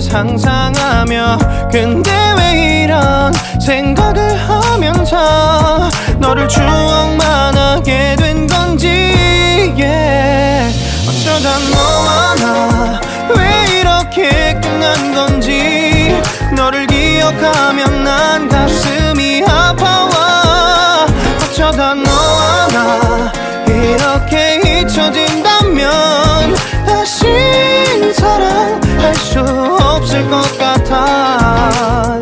상상하며 근데 왜 이런 생각을 하면서 너를 추억만 하게 된 건지 yeah. 어쩌다 너와 나 왜 이렇게 끝난 건지 너를 기억하면 난 가슴이 아파와 어쩌다 너와 나 이렇게 잊혀진다면 다시 사랑할 수 없을 것 같아.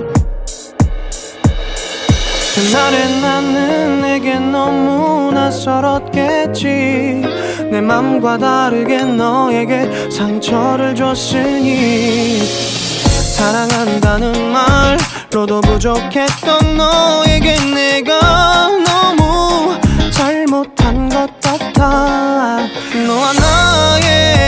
그날의 나는 내게 너무 낯설었겠지. 내 맘과 다르게 너에게 상처를 줬으니. 사랑한다는 말로도 부족했던 너에게 내가 너무 잘못한 것 같아. 너와 나의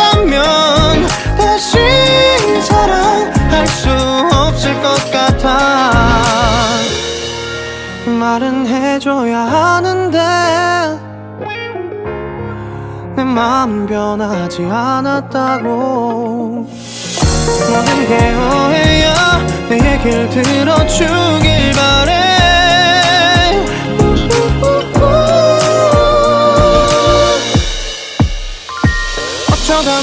말은 해줘야 하는데 내 마음 변하지 않았다고. 모든 게 오해야 내 얘길 들어주길 바래. 어쩌다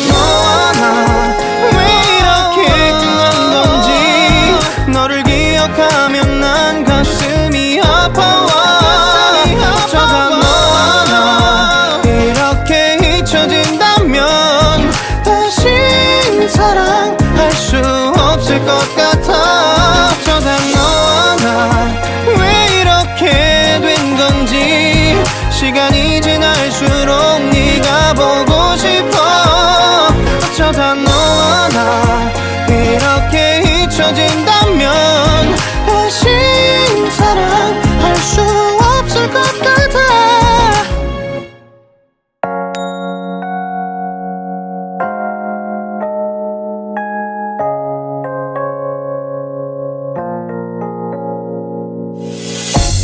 없을 것 같아. 어쩌다 너와 나 왜 이렇게 된 건지 시간이 지날수록 네가 보고 싶어. 어쩌다 너와 나 이렇게 잊혀진다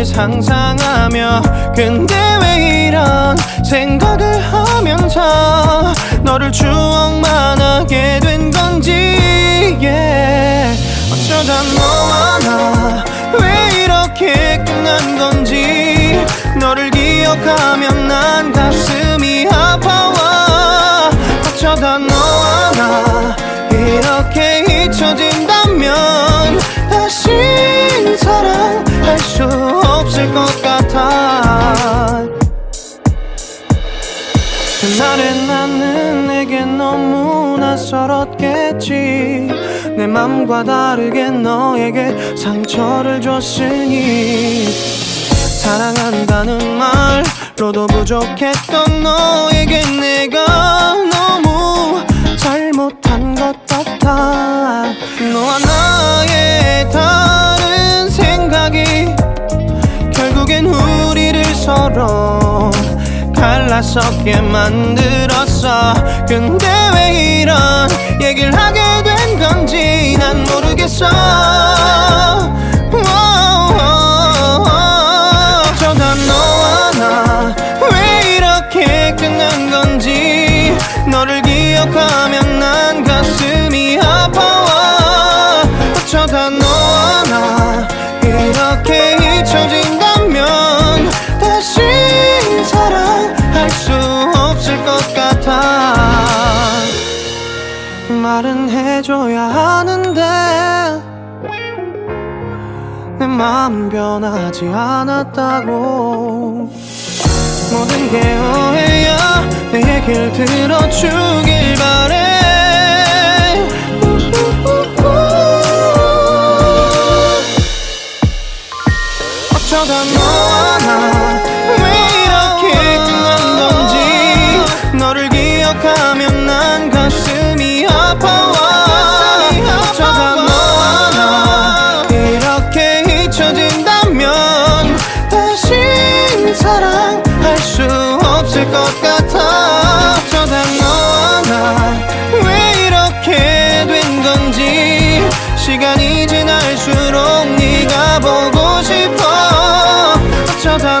너를 상상하며 근데 왜 이런 생각을 하면서 너를 추억만 하게 된 건지 yeah. 어쩌다 너와 나 왜 이렇게 끝난 건지 낯설었겠지. 내 맘과 다르게 너에게 상처를 줬으니. 사랑한다는 말로도 부족했던 너에게 내가 너무 잘못한 것 같아 갈라서게 만들었어. 근데 왜 이런 얘기를 하게 된 건지 난 모르겠어. 어쩌다 너와 나 왜 이렇게 끝난 건지 너를 기억하면 난 말은 해줘야 하는데 내 마음 변하지 않았다고. 모든 게 오해야 내 얘길 들어주길 바래 시간이 지날수록 네가 보고 싶어. 어쩌다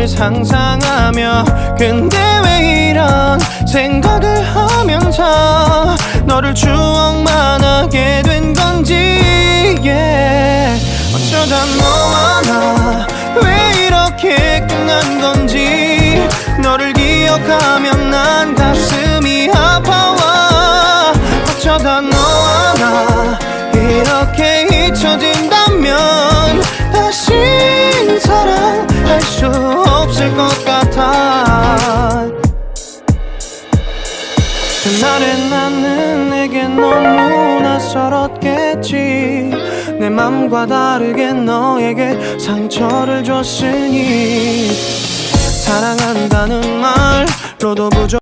너를 상상하며 근데 왜 이런 생각을 하면서 너를 추억만 하게 된 건지 yeah. 어쩌다 너와 나 왜 이렇게 끝난 건지 너를 기억하면 난 가슴이 아파와 어쩌다 너와 나 내 맘과 다르게 너에게 상처를 줬으니 사랑한다는 말로도 부족